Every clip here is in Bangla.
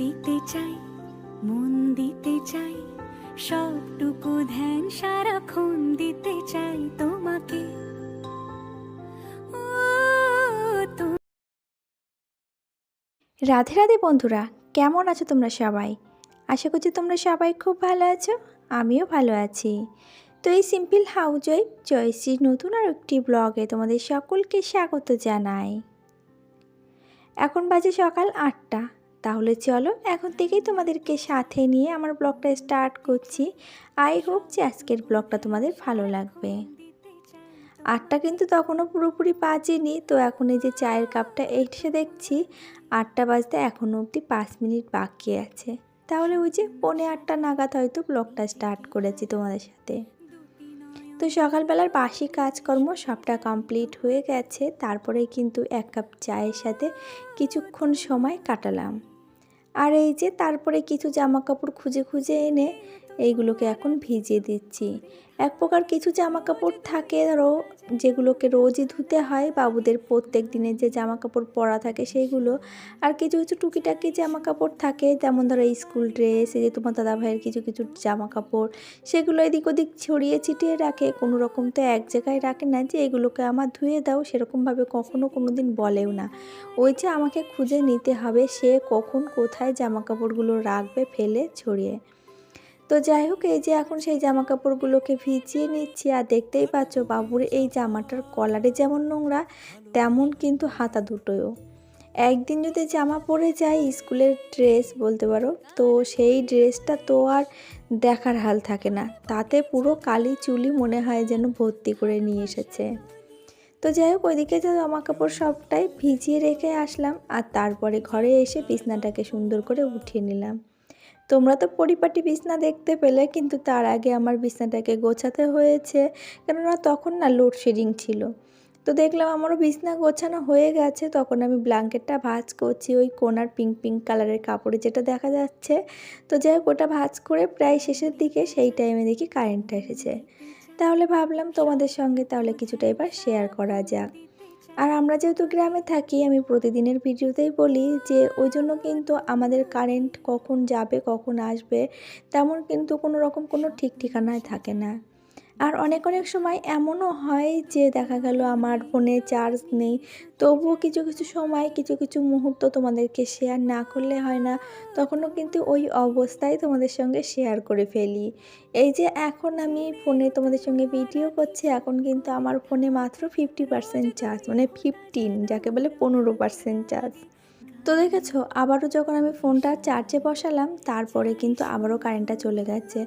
দিতে চাই, মন দিতে চাই, সবটুকু ধ্যান সারাক্ষণ দিতে চাই তোমাকে। রাধে রাধে বন্ধুরা, কেমন আছো তোমরা সবাই? আশা করছি তোমরা সবাই খুব ভালো আছো, আমিও ভালো আছি। তো এই সিম্পল হাউস ওয়াইফ জয়শ্রীর নতুন আর একটি ব্লগে তোমাদের সকলকে স্বাগত জানাই। এখন বাজে সকাল আটটা। তাহলে চলো এখন থেকেই তোমাদেরকে সাথে নিয়ে আমার ব্লগটা স্টার্ট করছি। আই হোপ যে আজকের ব্লগটা তোমাদের ভালো লাগবে। আটটা কিন্তু তখনও পুরোপুরি বাজেনি, তো এখন এই যে চায়ের কাপটা এসে দেখছি, আটটা বাজতে এখনও অবধি পাঁচ মিনিট বাকি আছে। তাহলে ওই যে পৌনে আটটা নাগাদ হয়তো ব্লগটা স্টার্ট করেছি তোমাদের সাথে। তো সকালবেলার বাসি কাজকর্ম সবটা কমপ্লিট হয়ে গেছে তারপরে কিন্তু এক কাপ চায়ের সাথে কিছুক্ষণ সময় কাটালাম। আর এই যে তারপরে কিছু জামা কাপড় খুঁজে খুঁজে এনে এইগুলোকে এখন ভিজিয়ে দিচ্ছি। এক প্রকার কিছু জামা কাপড় থাকে ধরো যেগুলোকে রোজই ধুতে হয়। বাবুদের প্রত্যেক দিনের যে জামা কাপড় পরা থাকে সেইগুলো। আর কিছু কিছু টুকিটাকি জামা কাপড় থাকে। যেমন ধরো স্কুল ড্রেস, এই যে তোমার দাদা ভাইয়ের কিছু কিছু জামা কাপড় সেগুলো এদিক ওদিক ছড়িয়ে ছিটিয়ে রাখে। কোনো রকম তো এক জায়গায় রাখে না যে এগুলোকে আমার ধুয়ে দাও, সেরকমভাবে কখনো কোনো দিন বলেও না। ওই যে আমাকে খুঁজে নিতে হবে, সে কখন কোথায় জামা কাপড়গুলো রাখবে, ফেলে, ছড়িয়ে। তো যাই হোক, এই যে এখন সেই জামা কাপড়গুলোকে ভিজিয়ে নিচ্ছি আর দেখতেই পাচ্ছ বাবুর এই জামাটার কলারে যেমন নোংরা, তেমন কিন্তু হাতা দুটোও একদিন যদি জামা পরে যাই, স্কুলের ড্রেস বলতে পারো, তো সেই ড্রেসটা তো আর দেখার হাল থাকে না। তাতে পুরো কালি চুলি মনে হয় যেন ভর্তি করে নিয়ে এসেছে। তো যাই হোক, ওইদিকে যে জামা কাপড় সবটাই ভিজিয়ে রেখে আসলাম আর তারপরে ঘরে এসে বিছনাটাকে সুন্দর করে উঠিয়ে নিলাম। তোমরা তো পরিপাটি বিছনা দেখতে পেলে, কিন্তু তার আগে আমার বিছনাটাকে গোছাতে হয়েছে, কেননা তখন না লোডশেডিং ছিল। তো দেখলাম আমারও বিছনা গোছানো হয়ে গেছে, তখন আমি ব্ল্যাঙ্কেটটা ভাঁজ করছি, ওই কোনার পিঙ্ক পিঙ্ক কালারের কাপড়ে যেটা দেখা যাচ্ছে। তো যাই হোক, ওটা ভাঁজ করে প্রায় শেষের দিকে সেই টাইমে দেখি কারেন্টটা এসেছে। তাহলে ভাবলাম তোমাদের সঙ্গে তাহলে কিছুটা এবার শেয়ার করা যাক। আর আমরা যেহেতু গ্রামে থাকি, আমি প্রতিদিনের ভিডিওতেই বলি যে, ওই জন্য কিন্তু আমাদের কারেন্ট কখন যাবে, কখন আসবে, তেমন কিন্তু কোনো রকম কোনো ঠিক ঠিকানায় থাকে না। আর অনেক অনেক সময় এমনও হয় যে দেখা গেল আমার ফোনে চার্জ নেই। তবুও কিছু কিছু সময়, কিছু কিছু মুহূর্ত তোমাদেরকে শেয়ার না করলে হয় না। তখনও কিন্তু ওই অবস্থায় তোমাদের সঙ্গে শেয়ার করে ফেলি। এই যে এখন আমি ফোনে তোমাদের সঙ্গে ভিডিও করছি, এখন কিন্তু আমার ফোনে মাত্র ফিফটি পার্সেন্ট চার্জ মানে ফিফটিন যাকে বলে পনেরো পার্সেন্ট চার্জ তো দেখেছ, আবারও যখন আমি ফোনটা চার্জে বসালাম, তারপরে কিন্তু আবারও কারেন্টটা চলে গেছে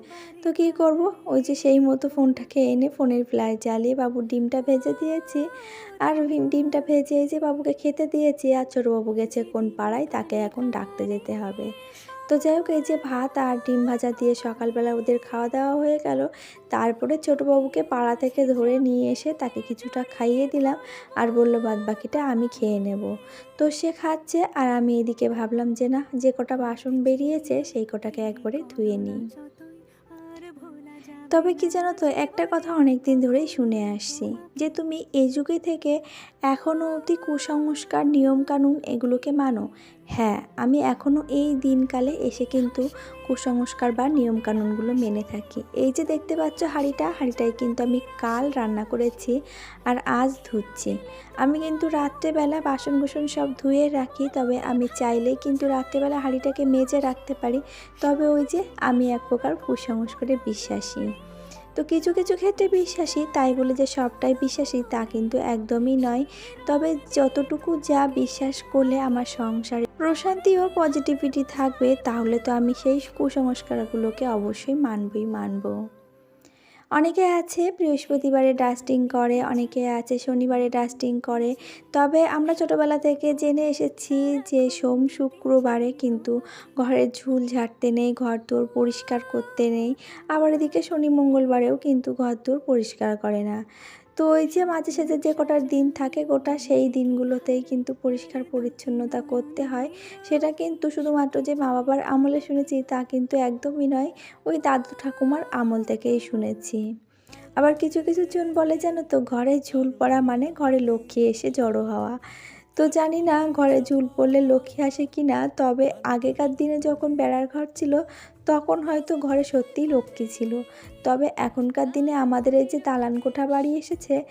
তো কি করব? ওই যে সেই মতো ফোনটাকে এনে ফোনের ফ্ল্যাশ জ্বালিয়ে বাবুর ডিমটা ভেজে দিয়েছি। আর ডিমটা ভেজে যে বাবুকে খেতে দিয়েছি আর ছোটো বাবু গেছে কোন পাড়ায়, তাকে এখন ডাকতে যেতে হবে। তো যাই হোক, এই যে ভাত আর ডিম ভাজা দিয়ে সকালবেলা ওদের খাওয়া দাওয়া হয়ে গেল। তারপরে ছোটোবাবুকে পাড়া থেকে ধরে নিয়ে এসে তাকে কিছুটা খাইয়ে দিলাম আর বলল, বাদ বাকিটা আমি খেয়ে নেব। তো সে খাচ্ছে আর আমি এদিকে ভাবলাম যে, না, যে কটা বাসন বেরিয়েছে সেই কটাকে একবারে ধুয়ে নিই। তবে কি জানো তো, একটা কথা অনেক দিন ধরেই শুনে আসছি যে, তুমি এই যুগে থেকে এখনও অবধি কুসংস্কার, নিয়মকানুন এগুলোকে মানো। হ্যাঁ আমি এখনও এই দিনকালে এসে কিন্তু কুসংস্কার বা নিয়মকানুনগুলো মেনে থাকি। এই যে দেখতে পাচ্ছ হাঁড়িটা, হাঁড়িটায় কিন্তু আমি কাল রান্না করেছি আর আজ ধুচ্ছি। আমি কিন্তু রাত্রেবেলা বাসন কুসন সব ধুয়ে রাখি, তবে আমি চাইলেই কিন্তু রাত্রেবেলা হাঁড়িটাকে মেজে রাখতে পারি। তবে ওই যে আমি এক প্রকার কুসংস্কারে বিশ্বাসী। তো কিছু কিছু ক্ষেত্রে বিশ্বাসী, তাই বলে যে সবটাই বিশ্বাসী তা কিন্তু একদমই নয়। তবে যতটুকু যা বিশ্বাস করলে আমার সংসারে প্রশান্তি ও পজিটিভিটি থাকবে, তাহলে তো আমি সেই কুসংস্কারগুলোকে অবশ্যই মানবই মানবো। অনেকে আছে বৃহস্পতিবারে ডাস্টিং করে, অনেকে আছে শনিবারে ডাস্টিং করে। তবে আমরা ছোটোবেলা থেকে জেনে এসেছি যে সোম শুক্রবারে কিন্তু ঘরের ঝুল ঝাড়তে নেই ঘর দোর পরিষ্কার করতে নেই। আবার এদিকে শনি মঙ্গলবারেও কিন্তু ঘর দোর পরিষ্কার করে না। তো ওই যে মাঝে সাঝে যে কটার দিন থাকে, গোটা সেই দিনগুলোতেই কিন্তু পরিষ্কার পরিচ্ছন্নতা করতে হয়। সেটা কিন্তু শুধুমাত্র যে মা বাবার আমলে শুনেছি তা কিন্তু একদমই নয়, ওই দাদু ঠাকুমার আমল থেকেই শুনেছি। আবার কিছু কিছু জন বলে, জানো তো, ঘরে ঝুল পড়া মানে ঘরে লক্ষ্মী এসে জড়ো হওয়া। তো জানি না, ঘরে ঝুল পড়লে লক্ষ্মী আসে কি না তবে আগেকার দিনে যখন বেড়ার ঘর ছিল তখন হয়তো ঘরে সত্যিই লক্ষ্মী ছিল। তবে এখনকার দিনে আমাদের এই যে দালান কোঠা বাড়ি এসেছে,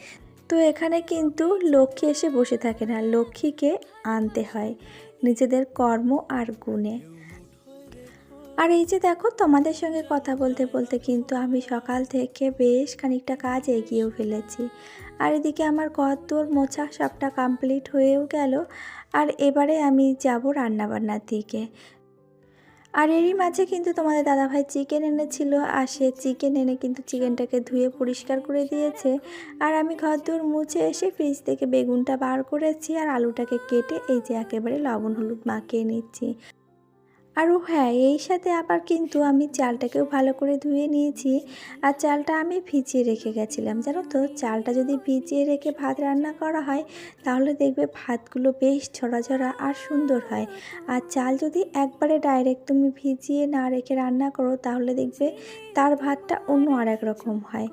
তো এখানে কিন্তু লক্ষ্মী এসে বসে থাকে না লক্ষ্মীকে আনতে হয় নিজেদের কর্ম আর গুণে। আর এই যে দেখো, তোমাদের সঙ্গে কথা বলতে বলতে কিন্তু আমি সকাল থেকে বেশ খানিকটা কাজ এগিয়েও ফেলেছি। আর এদিকে আমার ঘর দোর মোছা সবটা কমপ্লিট হয়েও গেল। আর এবারে আমি যাব রান্নাবান্নার দিকে। আর এরই মাঝে কিন্তু তোমাদের দাদাভাই চিকেন এনেছিল আর সে চিকেন এনে কিন্তু চিকেনটাকে ধুয়ে পরিষ্কার করে দিয়েছে। আর আমি ঘর মুছে এসে ফ্রিজ থেকে বেগুনটা বার করেছি আর আলুটাকে কেটে এই যে একেবারে লবণ হলুদ মাখিয়ে নিচ্ছি। আর ও হ্যাঁ এই সাথে আবার কিন্তু আমি চালটাকেও ভালো করে ধুয়ে নিয়েছি। আর চালটা আমি ভিজিয়ে রেখে গেছিলাম, জানো তো? চালটা যদি ভিজিয়ে রেখে ভাত রান্না করা হয়, তাহলে দেখবে ভাতগুলো বেশ ঝরা ঝরা আর সুন্দর হয়। আর চাল যদি একবারে ডাইরেক্ট তুমি ভিজিয়ে না রেখে রান্না করো, তাহলে দেখবে তার ভাতটা অন্য আরেক রকম হয়।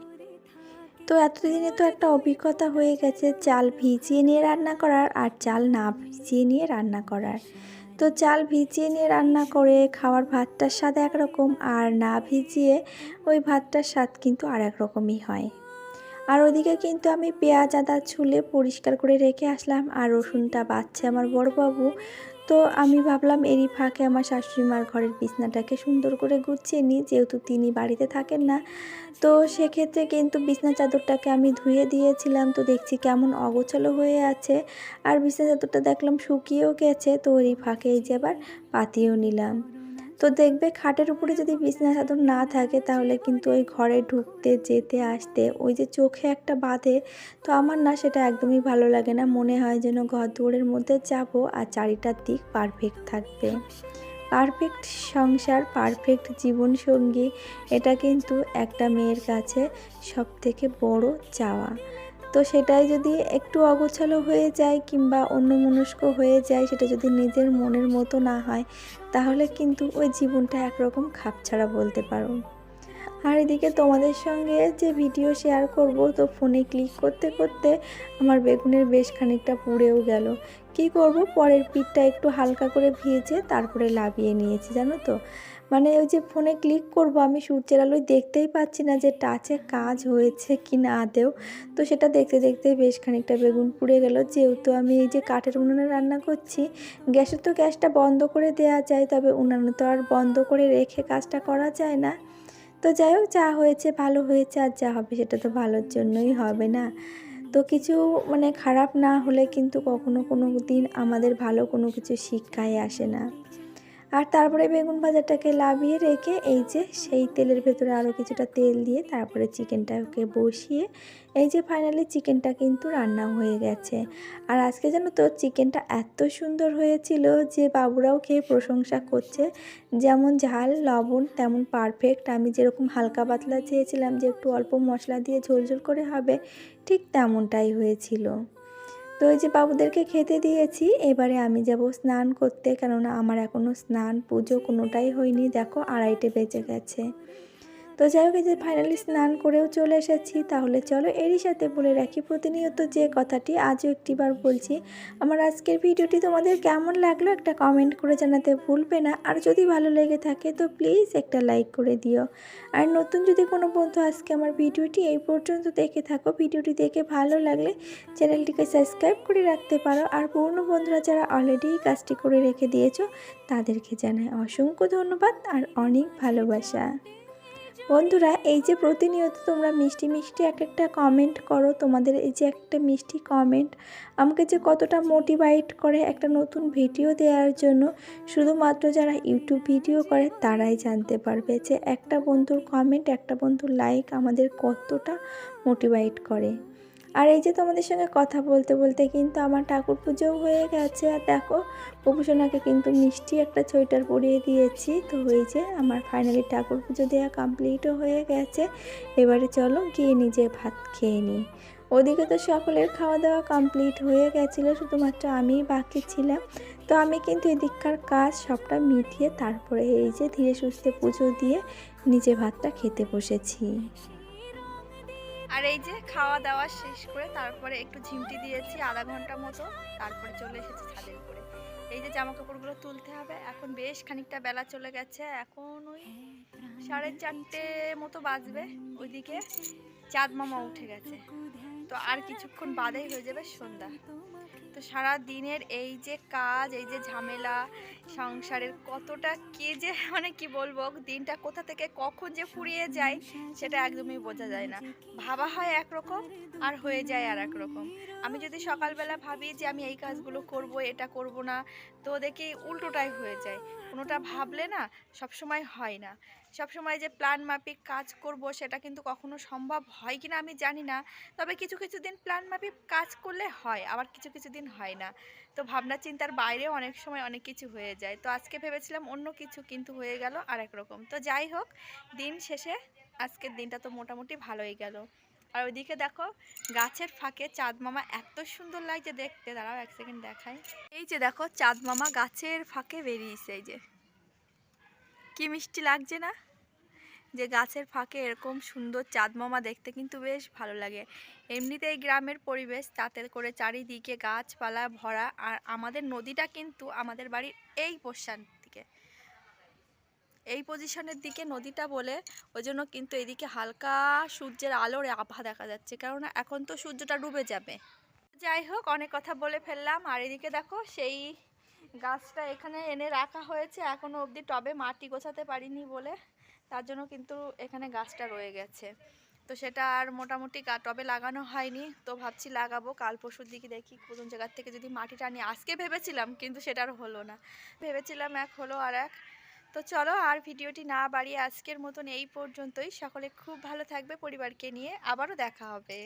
তো এতদিনে তো একটা অভিজ্ঞতা হয়ে গেছে চাল ভিজিয়ে নিয়ে রান্না করার আর চাল না ভিজিয়ে নিয়ে রান্না করার। তো চাল ভিজিয়ে নিয়ে রান্না করে, খাওয়ার ভাতটার স্বাদ একরকম আর না ভিজিয়ে ওই ভাতটার স্বাদ কিন্তু আর এক রকমই হয়। আর ওদিকে কিন্তু আমি পেঁয়াজ, আদা ছুলে পরিষ্কার করে রেখে আসলাম। আর রসুনটা বাচ্ছে আমার বড়বাবু। তো আমি ভাবলাম, এরই ফাঁকে আমার শাশুড়ি মার ঘরের বিছনাটাকে সুন্দর করে গুছিয়ে নিই, যেহেতু তিনি বাড়িতে থাকেন না। তো সেক্ষেত্রে কিন্তু বিছনা চাদরটাকে আমি ধুয়ে দিয়েছিলাম। তো দেখছি কেমন অগোছালো হয়ে আছে। আর বিছনা চাদরটা দেখলাম শুকিয়েও গেছে। তো এরই ফাঁকে এই যে আবার পাতিয়েও নিলাম। তো দেখবে খাটের উপরে যদি বিছনা চাদর না থাকে, তাহলে কিন্তু ওই ঘরে ঢুকতে, যেতে, আসতে, ওই যে চোখে একটা বাঁধে, তো আমার না সেটা একদমই ভালো লাগে না। মনে হয় যেন ঘর দুয়ারের মধ্যে যাব আর চারিটার দিক পারফেক্ট থাকবে। পারফেক্ট সংসার পারফেক্ট জীবনসঙ্গী, এটা কিন্তু একটা মেয়ের কাছে সব থেকে বড় চাওয়া। তো সেটাই যদি একটু অগোছালো হয়ে যায় কিংবা অন্যমনস্ক হয়ে যায়, সেটা যদি নিজের মনের মতো না হয়, তাহলে কিন্তু ওই জীবনটা একরকম খাপছাড়া বলতে পারো। আর এদিকে তোমাদের সঙ্গে যে ভিডিও শেয়ার করব, তো ফোনে ক্লিক করতে করতে আমার বেগুনের বেশ খানিকটা পুড়েও গেল। কি করব? পরের পিঠটা একটু হালকা করে ভিজে তারপরে লাভিয়ে নিয়েছি, জানো তো? মানে ওই যে ফোনে ক্লিক করব, আমি সূর্যের আলোয় দেখতেই পাচ্ছি না যে টাচে কাজ হয়েছে কি না আদেও তো সেটা দেখতে দেখতে বেশ খানিকটা বেগুন পুড়ে গেল। যেহেতু আমি এই যে কাঠের উনুনে রান্না করছি গ্যাসে তো গ্যাসটা বন্ধ করে দেওয়া যায়, তবে উনানে তো আর বন্ধ করে রেখে কাজটা করা যায় না। তো যাই হোক, যা হয়েছে ভালো হয়েছে, আর যা হবে সেটা তো ভালোর জন্যই হবে না। তো কিছু মানে খারাপ না হলে কিন্তু কখনো কোনো দিন আমাদের ভালো কোনো কিছু শিক্ষায় আসে না। আর তারপরে বেগুন ভাজাটাকে লাভিয়ে রেখে এই যে সেই তেলের ভেতরে আরও কিছুটা তেল দিয়ে তারপরে চিকেনটাকে বসিয়ে এই যে ফাইনালি চিকেনটা কিন্তু রান্না হয়ে গেছে। আর আজকে যেন তো চিকেনটা এত সুন্দর হয়েছিল যে বাবুরাও খেয়ে প্রশংসা করছে। যেমন ঝাল, লবণ, তেমন পারফেক্ট আমি যেরকম হালকা পাতলা চেয়েছিলাম যে একটু অল্প মশলা দিয়ে ঝোলঝোল করে হবে, ঠিক তেমনটাই হয়েছিল। তো এই যে বাবুদেরকে খেতে দিয়েছি, এবারে আমি যাব স্নান করতে। কেননা আমার এখনও স্নান, পুজো কোনোটাই হয়নি। দেখো আড়াইটে বেজে গেছে। তো যাই হোক যে ফাইনালি স্নান করেও চলে এসেছি। তাহলে চলো এরই সাথে বলে রাখি, প্রতিনিয়ত যে কথাটি আজও একটিবার বলছি। আমার আজকের ভিডিওটি তোমাদের কেমন লাগল একটা কমেন্ট করে জানাতে ভুলবে না। আর যদি ভালো লেগে থাকে, তো প্লিজ একটা লাইক করে দিও। আর নতুন যদি কোনো বন্ধু আজকে আমার ভিডিওটি এই পর্যন্ত দেখে থাকো, ভিডিওটি দেখে ভালো লাগলে চ্যানেলটিকে সাবস্ক্রাইব করে রাখতে পারো। আর পুরনো বন্ধুরা যারা অলরেডি কাজটি করে রেখে দিয়েছ, তাদেরকে জানাই অসংখ্য ধন্যবাদ আর অনেক ভালোবাসা। বন্ধুরা, এই যে প্রতিনিয়ত তোমরা মিষ্টি মিষ্টি এক একটা কমেন্ট করো, তোমাদের এই যে একটা মিষ্টি কমেন্ট আমাকে যে কতটা মোটিভেট করে একটা নতুন ভিডিও দেওয়ার জন্য, শুধুমাত্র যারা ইউটিউব ভিডিও করে, তারাই জানতে পারবে যে একটা বন্ধুর কমেন্ট একটা বন্ধুর লাইক আমাদের কতটা মোটিভাইট করে। আর এই যে তোমাদের সঙ্গে কথা বলতে বলতে কিন্তু আমার ঠাকুর পুজোও হয়ে গেছে। আর দেখো প্রভূষণাকে কিন্তু মিষ্টি একটা সোয়েটার পরিয়ে দিয়েছি। তো এই যে আমার ফাইনালি ঠাকুর পুজো দেওয়া কমপ্লিটও হয়ে গেছে। এবারে চলো গিয়ে নিজে ভাত খেয়ে নিই ওদিকে তো সকলের খাওয়া দাওয়া কমপ্লিট হয়ে গেছিল, শুধুমাত্র আমিই বাকি ছিলাম। তো আমি কিন্তু এদিককার কাজ সবটা মিটিয়ে তারপরে এই যে ধীরে সুস্থে পুজো দিয়ে নিজে ভাতটা খেতে বসেছি। আর এই যে খাওয়া দাওয়া শেষ করে তারপরে একটু ঝিমটি দিয়েছি আধা ঘণ্টা মতো, তারপরে চলে এসেছি ছাদের উপরে। এই যে জামা কাপড়গুলো তুলতে হবে, এখন বেশ খানিকটা বেলা চলে গেছে, এখন ওই সাড়ে চারটে মতো বাজবে, ওইদিকে চাঁদ মামা উঠে গেছে। তো আর কিছুক্ষণ বাদেই হয়ে যাবে সন্ধ্যা। তো সারা দিনের এই যে কাজ, এই যে ঝামেলা, সংসারের কতটা কে যে মানে কি বলব, দিনটা কোথা থেকে কখন যে ফুরিয়ে যায় সেটা একদমই বোঝা যায় না। ভাবা হয় একরকম আর হয়ে যায় আর এক রকম আমি যদি সকালবেলা ভাবি যে আমি এই কাজগুলো করব, এটা করব না, তো দেখি উল্টোটাই হয়ে যায়। কোনোটা ভাবলে না সবসময় হয় না। সবসময় যে প্ল্যান মাফিক কাজ করব সেটা কিন্তু কখনো সম্ভব হয় কি না আমি জানি না। তবে কিছু কিছু দিন প্ল্যান মাফিক কাজ করলে হয়, আবার কিছু কিছু দিন হয় না। তো ভাবনা চিন্তার বাইরেও অনেক সময় অনেক কিছু হয়ে যায়। তো আজকে ভেবেছিলাম অন্য কিছু কিন্তু হয়ে গেল আরেক রকম তো যাই হোক, দিন শেষে আজকের দিনটা তো মোটামুটি ভালোই গেল। আর ওইদিকে দেখো, গাছের ফাঁকে চাঁদ মামা এত সুন্দর লাগছে দেখতে। দাঁড়াও এক সেকেন্ড দেখাই। এই যে দেখো, চাঁদ মামা গাছের ফাঁকে বেরিয়েছে, এই যে। কি মিষ্টি লাগছে না? যে গাছের ফাঁকে এরকম সুন্দর চাঁদ মামা দেখতে কিন্তু বেশ ভালো লাগে। এমনিতেই গ্রামের পরিবেশ, তাতে করে চারিদিকে গাছপালা ভরা, আর আমাদের নদীটা কিন্তু আমাদের বাড়ির এই পোষান দিকে। এই পজিশনের দিকে নদীটা বলে ওই জন্য কিন্তু এদিকে হালকা সূর্যের আলোর আভা দেখা যাচ্ছে। কারণ এখন তো সূর্যটা ডুবে যাবে। যাই হোক, অনেক কথা বলে ফেললাম। আর এদিকে দেখো, সেই গাছটা এখানে এনে রাখা হয়েছে এখনও অবধি। টবে মাটি গোছাতে পারিনি বলে। তার জন্য কিন্তু এখানে গাছটা রয়ে গেছে। তো সেটা আর মোটামুটি টবে লাগানো হয়নি। তো ভাবছি লাগাবো। কাল পরশুর দিকে দেখি কোন জায়গার থেকে যদি মাটিটা আনি। আজকে ভেবেছিলাম, কিন্তু সেটা আর হলো না। ভেবেছিলাম এক হলো আর এক। তো চলো আর ভিডিওটি না বাড়িয়ে আজকের মতন এই পর্যন্তই। সকলে খুব ভালো থাকবে পরিবারকে নিয়ে। আবারও দেখা হবে।